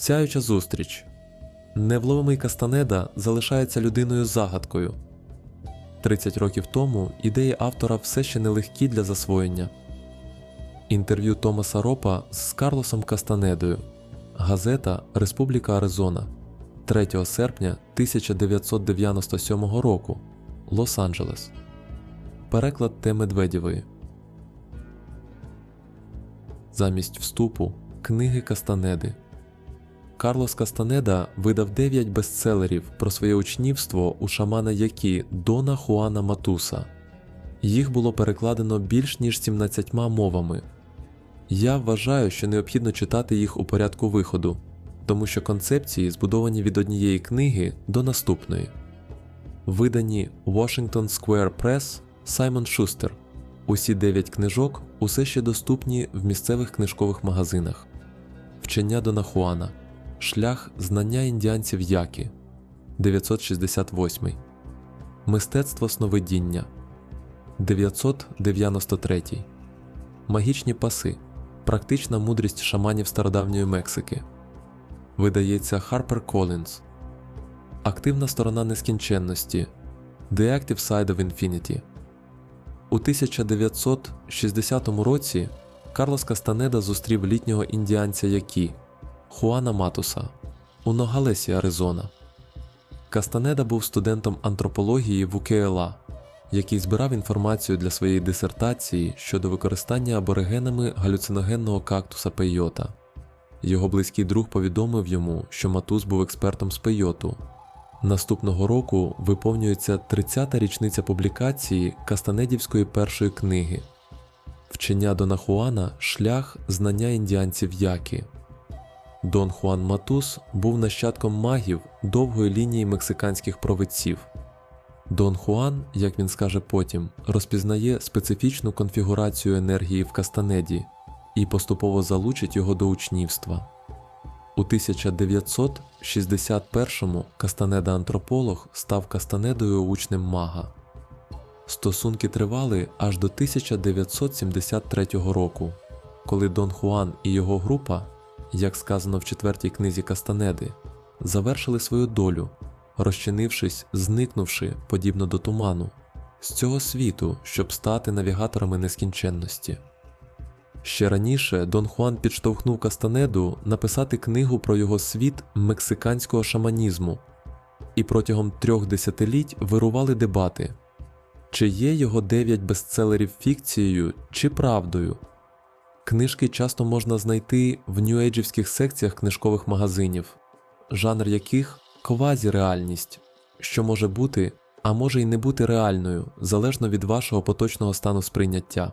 Сяюча зустріч. Невловимий Кастанеда залишається людиною загадкою. 30 років тому ідеї автора все ще нелегкі для засвоєння. Інтерв'ю Томаса Ропа з Карлосом Кастанедою. Газета Республіка Аризона 3 серпня 1997 року. Лос-Анджелес. Переклад Т. Медведєвої. Замість вступу книги Кастанеди. Карлос Кастанеда видав 9 бестселерів про своє учнівство у шамана Які Дона Хуана Матуса. Їх було перекладено більш ніж 17 мовами. Я вважаю, що необхідно читати їх у порядку виходу, тому що концепції збудовані від однієї книги до наступної. Видані Washington Square Press Саймон Шустер. Усі 9 книжок усе ще доступні в місцевих книжкових магазинах. Вчення Дона Хуана. Шлях знання індіанців Які 968. Мистецтво сновидіння 993. Магічні паси. Практична мудрість шаманів стародавньої Мексики. Видається Harper Collins. Активна сторона нескінченності. The Active Side of Infinity. У 1960 році Карлос Кастанеда зустрів літнього індіанця Які Хуана Матуса у Ногалесі, Аризона. Кастанеда був студентом антропології в УКЛА, який збирав інформацію для своєї дисертації щодо використання аборигенами галюциногенного кактуса пейота. Його близький друг повідомив йому, що Матус був експертом з пейоту. Наступного року виповнюється 30-та річниця публікації Кастанедівської першої книги Вчення Дона Хуана Шлях знання індіанців Які. Дон Хуан Матус був нащадком магів довгої лінії мексиканських провидців. Дон Хуан, як він скаже потім, розпізнає специфічну конфігурацію енергії в Кастанеді і поступово залучить його до учнівства. У 1961-му Кастанеда антрополог став Кастанедою учнем мага. Стосунки тривали аж до 1973 року, коли Дон Хуан і його група, як сказано в четвертій книзі Кастанеди, завершили свою долю, розчинившись, зникнувши, подібно до туману, з цього світу, щоб стати навігаторами нескінченності. Ще раніше Дон Хуан підштовхнув Кастанеду написати книгу про його світ мексиканського шаманізму, і протягом трьох десятиліть вирували дебати, чи є його дев'ять бестселерів фікцією чи правдою. Книжки часто можна знайти в ньюейджівських секціях книжкових магазинів, жанр яких квазіреальність, що може бути, а може й не бути реальною, залежно від вашого поточного стану сприйняття.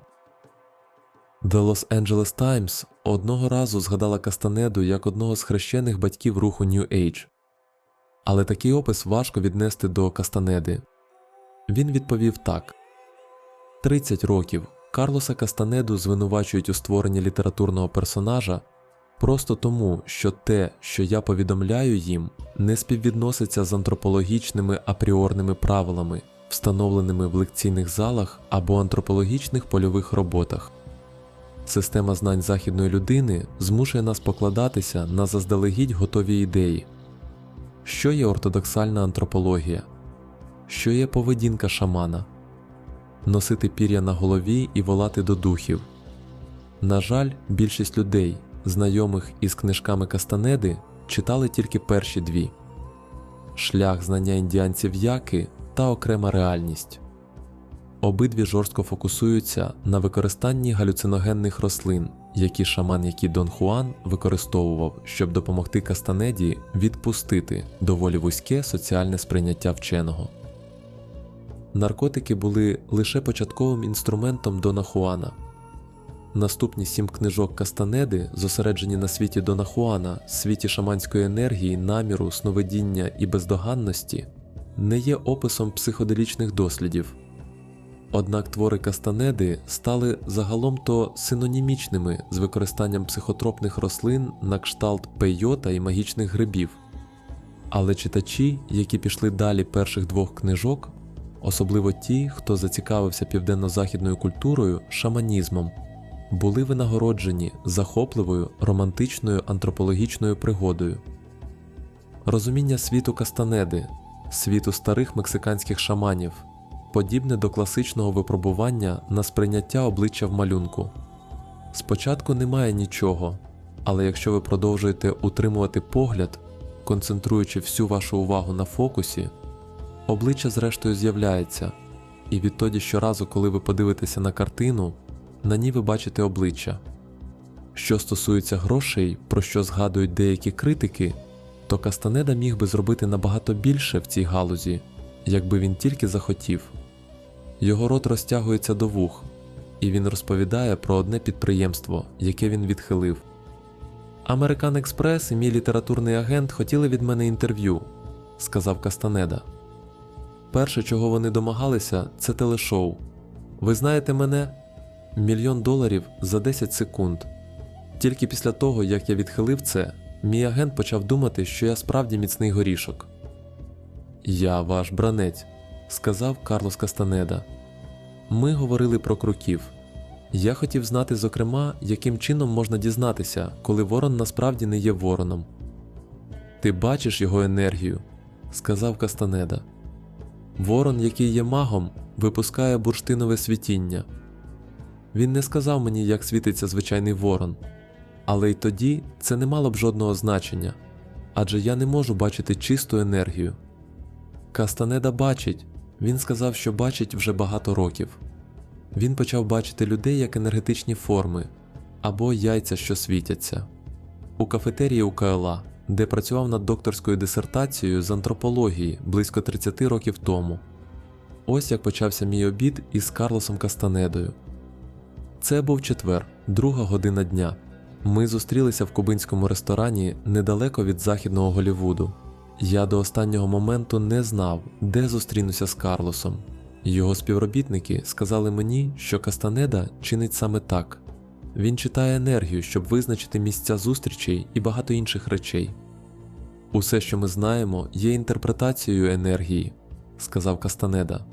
The Los Angeles Times одного разу згадала Кастанеду як одного з хрещених батьків руху New Age. Але такий опис важко віднести до Кастанеди. Він відповів так: 30 років Карлоса Кастанеду звинувачують у створенні літературного персонажа просто тому, що те, що я повідомляю їм, не співвідноситься з антропологічними апріорними правилами, встановленими в лекційних залах або антропологічних польових роботах. Система знань західної людини змушує нас покладатися на заздалегідь готові ідеї. Що є ортодоксальна антропологія? Що є поведінка шамана? Носити пір'я на голові і волати до духів. На жаль, більшість людей, знайомих із книжками Кастанеди, читали тільки перші дві Шлях знання індіанців Яки та окрема реальність. Обидві жорстко фокусуються на використанні галюциногенних рослин, які шаман Які Дон Хуан використовував, щоб допомогти Кастанеді відпустити доволі вузьке соціальне сприйняття вченого. Наркотики були лише початковим інструментом Дона Хуана. Наступні сім книжок Кастанеди, зосереджені на світі Дона Хуана, світі шаманської енергії, наміру, сновидіння і бездоганності, не є описом психоделічних дослідів. Однак твори Кастанеди стали загалом то синонімічними з використанням психотропних рослин на кшталт пейота і магічних грибів. Але читачі, які пішли далі перших двох книжок, особливо ті, хто зацікавився південно-західною культурою, шаманізмом, були винагороджені захопливою романтичною антропологічною пригодою. Розуміння світу Кастанеди, світу старих мексиканських шаманів, подібне до класичного випробування на сприйняття обличчя в малюнку. Спочатку немає нічого, але якщо ви продовжуєте утримувати погляд, концентруючи всю вашу увагу на фокусі, обличчя зрештою з'являється, і відтоді щоразу, коли ви подивитеся на картину, на ній ви бачите обличчя. Що стосується грошей, про що згадують деякі критики, то Кастанеда міг би зробити набагато більше в цій галузі, якби він тільки захотів. Його рот розтягується до вух, і він розповідає про одне підприємство, яке він відхилив. Американ Експрес і мій літературний агент хотіли від мене інтерв'ю, сказав Кастанеда. Перше, чого вони домагалися, це телешоу. Ви знаєте мене? Мільйон доларів за 10 секунд. Тільки після того, як я відхилив це, мій агент почав думати, що я справді міцний горішок. Я ваш бранець, сказав Карлос Кастанеда. Ми говорили про круків. Я хотів знати, зокрема, яким чином можна дізнатися, коли ворон насправді не є вороном. Ти бачиш його енергію, сказав Кастанеда. Ворон, який є магом, випускає бурштинове світіння. Він не сказав мені, як світиться звичайний ворон, але й тоді це не мало б жодного значення адже я не можу бачити чисту енергію. Кастанеда бачить, він сказав, що бачить вже багато років. Він почав бачити людей як енергетичні форми або яйця, що світяться. У кафетерії у КЛА, де працював над докторською дисертацією з антропології близько 30 років тому. Ось як почався мій обід із Карлосом Кастанедою. Це був четвер, друга година дня. Ми зустрілися в кубинському ресторані недалеко від західного Голівуду. Я до останнього моменту не знав, де зустрінуся з Карлосом. Його співробітники сказали мені, що Кастанеда чинить саме так. Він читає енергію, щоб визначити місця зустрічей і багато інших речей. Усе, що ми знаємо, є інтерпретацією енергії, сказав Кастанеда.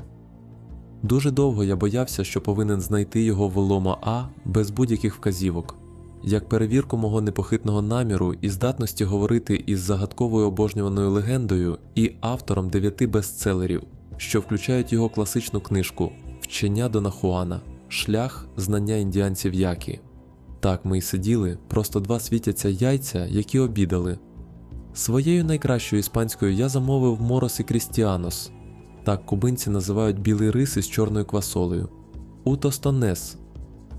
Дуже довго я боявся, що повинен знайти його в Лома А без будь-яких вказівок, як перевірку мого непохитного наміру і здатності говорити із загадковою обожнюваною легендою і автором дев'яти бестселерів, що включають його класичну книжку Вчення Дона Хуана Шлях знання індіанців Які. Так ми й сиділи, просто два світяться яйця, які обідали. Своєю найкращою іспанською я замовив морос і крістіанос. Так кубинці називають білий рис із чорною квасолею. Утостонес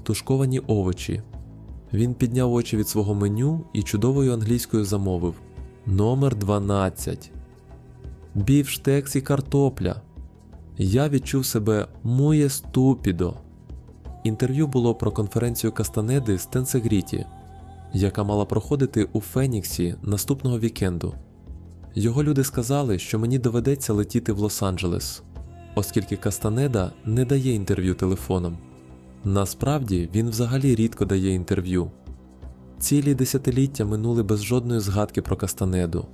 тушковані овочі. Він підняв очі від свого меню і чудовою англійською замовив Номер 12. Бівштекс і картопля. Я відчув себе мує ступідо. Інтерв'ю було про конференцію Кастанеди з Тенсегріті, яка мала проходити у Феніксі наступного вікенду. Його люди сказали, що мені доведеться летіти в Лос-Анджелес, оскільки Кастанеда не дає інтерв'ю телефоном. Насправді він взагалі рідко дає інтерв'ю. Цілі десятиліття минули без жодної згадки про Кастанеду.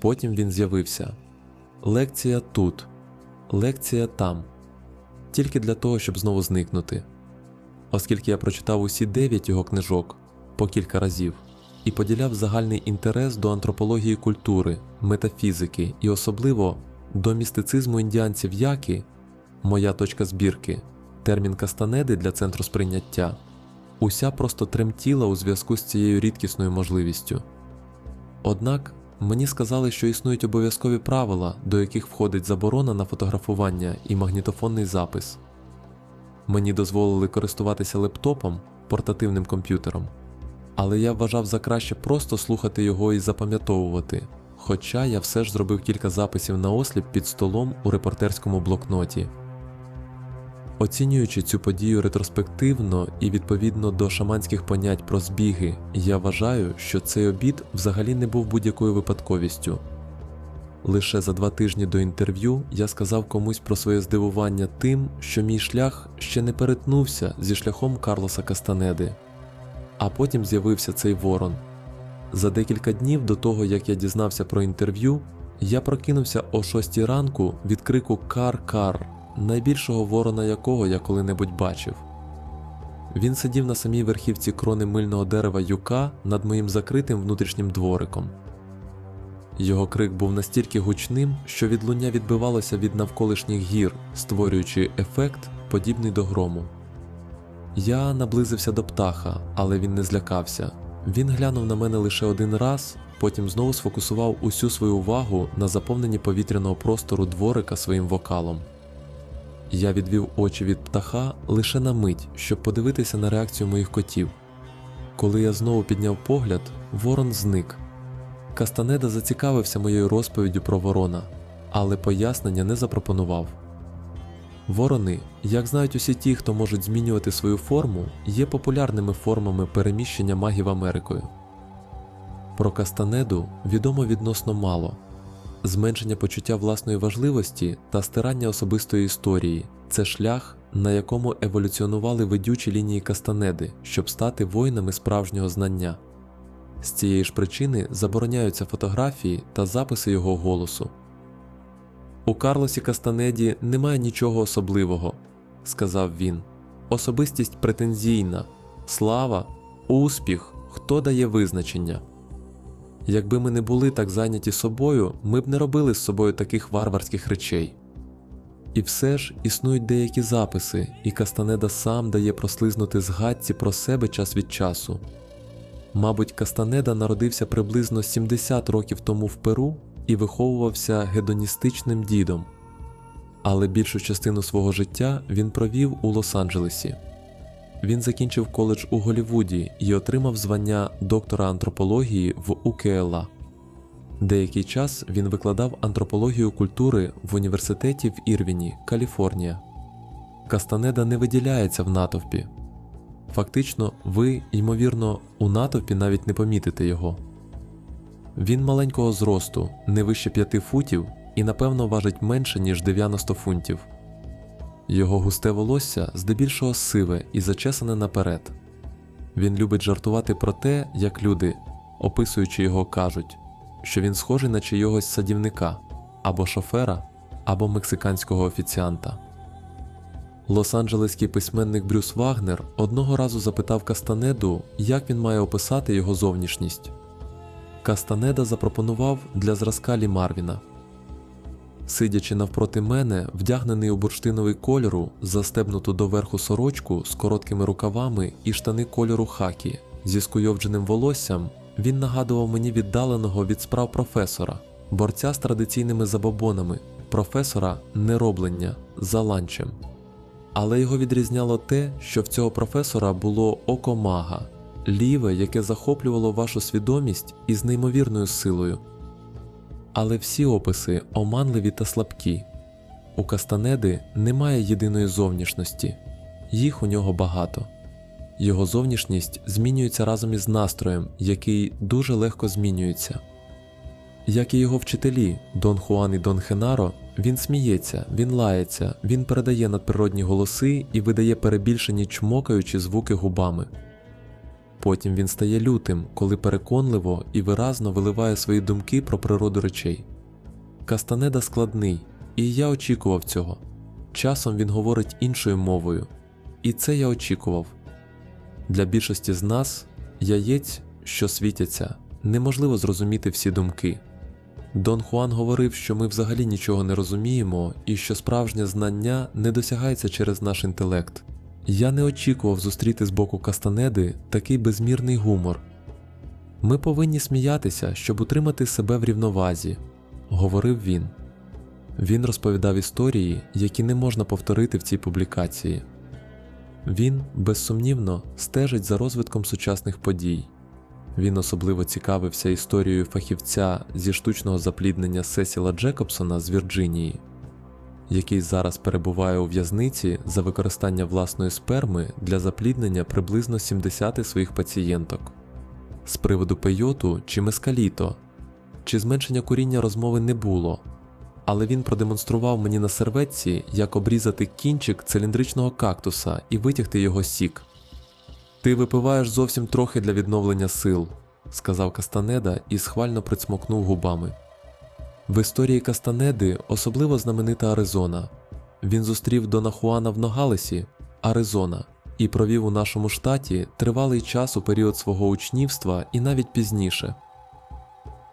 Потім він з'явився. Лекція тут, лекція там, тільки для того, щоб знову зникнути. Оскільки я прочитав усі дев'ять його книжок по кілька разів і поділяв загальний інтерес до антропології культури, метафізики і особливо до містицизму індіанців Яки, моя точка збірки, термін Кастанеди для центру сприйняття, уся просто тремтіла у зв'язку з цією рідкісною можливістю. Однак мені сказали, що існують обов'язкові правила, до яких входить заборона на фотографування і магнітофонний запис. Мені дозволили користуватися лептопом, портативним комп'ютером, але я вважав за краще просто слухати його і запам'ятовувати. Хоча я все ж зробив кілька записів на осліп під столом у репортерському блокноті. Оцінюючи цю подію ретроспективно і відповідно до шаманських понять про збіги, я вважаю, що цей обід взагалі не був будь-якою випадковістю. Лише за два тижні до інтерв'ю я сказав комусь про своє здивування тим, що мій шлях ще не перетнувся зі шляхом Карлоса Кастанеди. А потім з'явився цей ворон. За декілька днів до того, як я дізнався про інтерв'ю, я прокинувся о 6 ранку від крику Кар-Кар, найбільшого ворона якого я коли-небудь бачив. він сидів на самій верхівці крони мильного дерева юка над моїм закритим внутрішнім двориком. Його крик був настільки гучним, що відлуння відбивалося від навколишніх гір, створюючи ефект, подібний до грому. Я наблизився до птаха, але він не злякався. Він глянув на мене лише один раз, потім знову сфокусував усю свою увагу на заповненні повітряного простору дворика своїм вокалом. Я відвів очі від птаха лише на мить, щоб подивитися на реакцію моїх котів. Коли я знову підняв погляд, ворон зник. Кастанеда зацікавився моєю розповіддю про ворона, але пояснення не запропонував. Ворони, як знають усі ті, хто можуть змінювати свою форму, є популярними формами переміщення магів Америкою. Про Кастанеду відомо відносно мало. Зменшення почуття власної важливості та стирання особистої історії це шлях, на якому еволюціонували ведючі лінії Кастанеди, щоб стати воїнами справжнього знання. З цієї ж причини забороняються фотографії та записи його голосу. У Карлосі Кастанеді немає нічого особливого, сказав він. Особистість претензійна, слава, успіх, хто дає визначення. Якби ми не були так зайняті собою, ми б не робили з собою таких варварських речей. І все ж існують деякі записи, і Кастанеда сам дає прослизнути згадці про себе час від часу. Мабуть, Кастанеда народився приблизно 70 років тому в Перу і виховувався гедоністичним дідом, але більшу частину свого життя він провів у Лос-Анджелесі. Він закінчив коледж у Голлівуді і отримав звання доктора антропології в УКЛА. Деякий час він викладав антропологію культури в університеті в Ірвіні, Каліфорнія. Кастанеда не виділяється в натовпі. Фактично, ви, ймовірно, у натовпі навіть не помітите його. Він маленького зросту, не вище 5 футів і напевно важить менше, ніж 90 фунтів. Його густе волосся здебільшого сиве і зачесане наперед. Він любить жартувати про те, як люди, описуючи його, кажуть, що він схожий на чийогось садівника або шофера, або мексиканського офіціанта. Лос-Анджелеський письменник Брюс Вагнер одного разу запитав Кастанеду, як він має описати його зовнішність. Кастанеда запропонував для зразка Лі Марвіна. Сидячи навпроти мене, вдягнений у бурштиновий кольору, застебнуту доверху сорочку з короткими рукавами і штани кольору хакі зі скуйовдженим волоссям, він нагадував мені віддаленого від справ професора, борця з традиційними забобонами, професора нероблення за ланчем. Але його відрізняло те, що в цього професора було око мага, ліве, яке захоплювало вашу свідомість із неймовірною силою. Але всі описи оманливі та слабкі. У Кастанеди немає єдиної зовнішності, їх у нього багато. Його зовнішність змінюється разом із настроєм, який дуже легко змінюється. Як і його вчителі Дон Хуан і Дон Хенаро, він сміється, він лається, він передає надприродні голоси і видає перебільшені чмокаючі звуки губами. Потім він стає лютим, коли переконливо і виразно виливає свої думки про природу речей. Кастанеда складний, і я очікував цього. Часом він говорить іншою мовою, і це я очікував. Для більшості з нас, яєць, що світяться, неможливо зрозуміти всі думки. Дон Хуан говорив, що ми взагалі нічого не розуміємо і що справжнє знання не досягається через наш інтелект. Я не очікував зустріти з боку Кастанеди такий безмірний гумор. Ми повинні сміятися, щоб утримати себе в рівновазі, говорив він. Він розповідав історії, які не можна повторити в цій публікації. Він, безсумнівно, стежить за розвитком сучасних подій. Він особливо цікавився історією фахівця зі штучного запліднення Сесіла Джекобсона з Вірджинії, який зараз перебуває у в'язниці за використання власної сперми для запліднення приблизно 70 своїх пацієнток. З приводу пейоту чи мескаліто, чи зменшення куріння розмови не було, але він продемонстрував мені на серветці, як обрізати кінчик циліндричного кактуса і витягти його сік. Ти випиваєш зовсім трохи для відновлення сил, сказав Кастанеда і схвально прицмокнув губами. В історії Кастанеди особливо знаменита Аризона. Він зустрів Дона Хуана в Ногалесі, Аризона, і провів у нашому штаті тривалий час у період свого учнівства і навіть пізніше.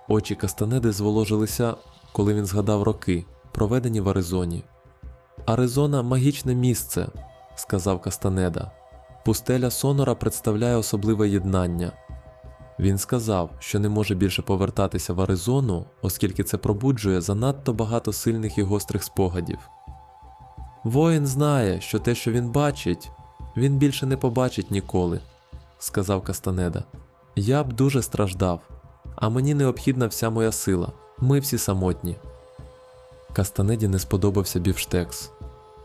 Очі Кастанеди зволожилися, коли він згадав роки, проведені в Аризоні. Аризона магічне місце, сказав Кастанеда. Пустеля Сонора представляє особливе єднання. Він сказав, що не може більше повертатися в Аризону, оскільки це пробуджує занадто багато сильних і гострих спогадів. Воїн знає, що те, що він бачить, він більше не побачить ніколи, сказав Кастанеда. Я б дуже страждав, а мені необхідна вся моя сила. Ми всі самотні. Кастанеді не сподобався бівштекс.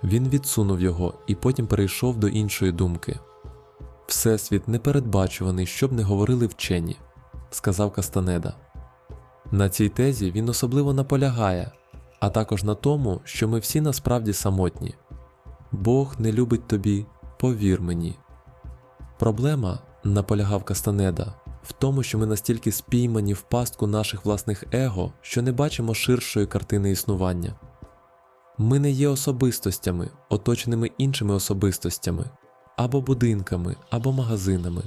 Він відсунув його і потім перейшов до іншої думки. Всесвіт непередбачуваний, щоб не говорили вчені, сказав Кастанеда. На цій тезі він особливо наполягає, а також на тому, що ми всі насправді самотні. Бог не любить тобі, повір мені. Проблема, наполягав Кастанеда, в тому, що ми настільки спіймані в пастку наших власних его, що не бачимо ширшої картини існування. Ми не є особистостями, оточеними іншими особистостями, або будинками, або магазинами.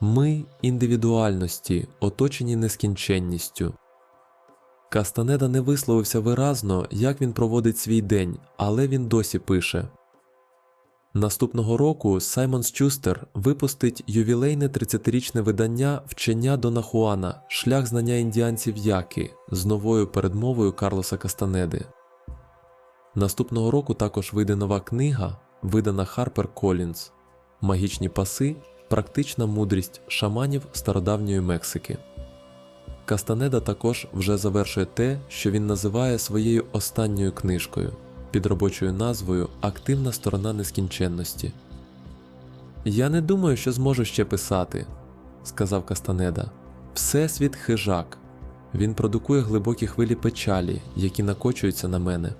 Ми індивідуальності, оточені нескінченністю. Кастанеда не висловився виразно, як він проводить свій день, але він досі пише. Наступного року Саймон Чустер випустить ювілейне 30-річне видання Вчення Дона Хуана Шлях знання індіанців Яки з новою передмовою Карлоса Кастанеди. Наступного року також вийде нова книга, видана Харпер Колінз Магічні паси, практична мудрість шаманів стародавньої Мексики. Кастанеда також вже завершує те, що він називає своєю останньою книжкою під робочою назвою Активна сторона нескінченності. Я не думаю, що зможу ще писати, сказав Кастанеда. Всесвіт хижак. Він продукує глибокі хвилі печалі, які накочуються на мене.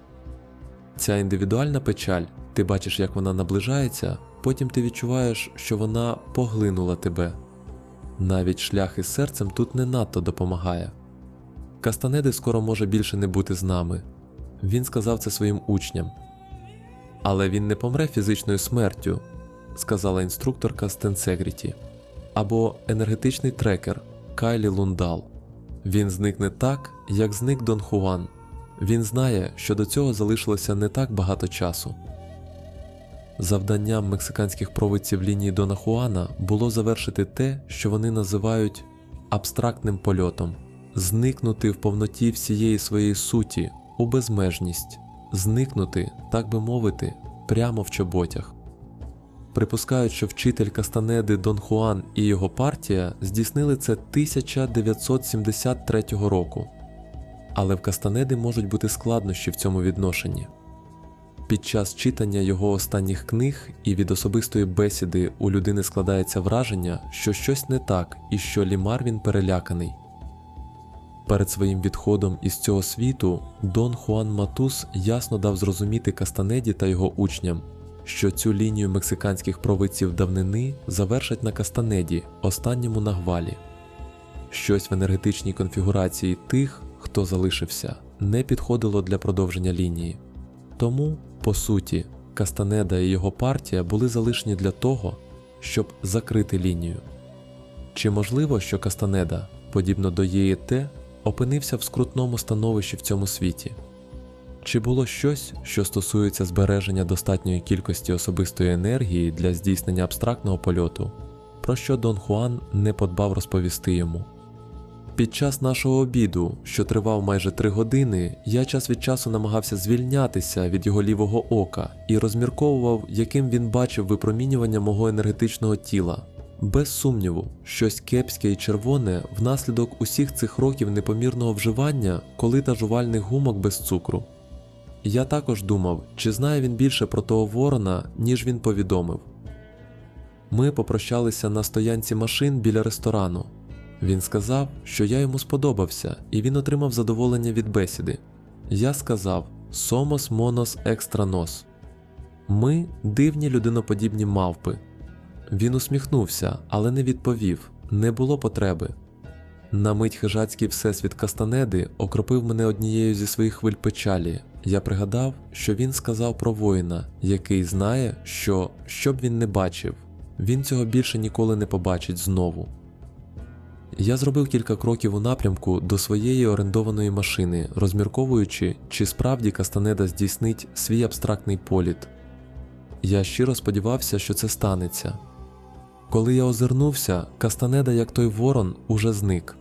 Ця індивідуальна печаль, ти бачиш, як вона наближається, потім ти відчуваєш, що вона поглинула тебе. Навіть шлях із серцем тут не надто допомагає. Кастанеди скоро може більше не бути з нами. Він сказав це своїм учням. Але він не помре фізичною смертю, сказала інструкторка з Тенсегріті, або енергетичний трекер Кайлі Лундал. Він зникне так, як зник Дон Хуан. Він знає, що до цього залишилося не так багато часу. Завданням мексиканських провидців лінії Дона Хуана було завершити те, що вони називають абстрактним польотом, зникнути в повноті всієї своєї суті, у безмежність, зникнути, так би мовити, прямо в чоботях. Припускають, що вчитель Кастанеди Дон Хуан і його партія здійснили це 1973 року. Але в Кастанеди можуть бути складнощі в цьому відношенні. Під час читання його останніх книг і від особистої бесіди у людини складається враження, що щось не так і що Лімар він переляканий. Перед своїм відходом із цього світу Дон Хуан Матус ясно дав зрозуміти Кастанеді та його учням, що цю лінію мексиканських провидців давнини завершать на Кастанеді, останньому нагвалі. Щось в енергетичній конфігурації тих, хто залишився, не підходило для продовження лінії. Тому, по суті, Кастанеда і його партія були залишені для того, щоб закрити лінію. Чи можливо, що Кастанеда, подібно до ЄІТ, опинився в скрутному становищі в цьому світі? Чи було щось, що стосується збереження достатньої кількості особистої енергії для здійснення абстрактного польоту, про що Дон Хуан не подбав розповісти йому? Під час нашого обіду, що тривав майже три години, я час від часу намагався звільнятися від його лівого ока і розмірковував, яким він бачив випромінювання мого енергетичного тіла. Без сумніву, щось кепське і червоне внаслідок усіх цих років непомірного вживання коли та жувальних гумок без цукру. Я також думав, чи знає він більше про того ворона, ніж він повідомив. Ми попрощалися на стоянці машин біля ресторану. Він сказав, що я йому сподобався, і він отримав задоволення від бесіди. Я сказав monos extra nos. Ми дивні людиноподібні мавпи. Він усміхнувся, але не відповів не було потреби. На мить хижацький всесвіт Кастанеди окропив мене однією зі своїх хвиль печалі, я пригадав, що він сказав про воїна, який знає, що, що б він не бачив, він цього більше ніколи не побачить знову. Я зробив кілька кроків у напрямку до своєї орендованої машини, розмірковуючи, чи справді Кастанеда здійснить свій абстрактний політ. Я щиро сподівався, що це станеться. Коли я озирнувся, Кастанеда, як той ворон, уже зник.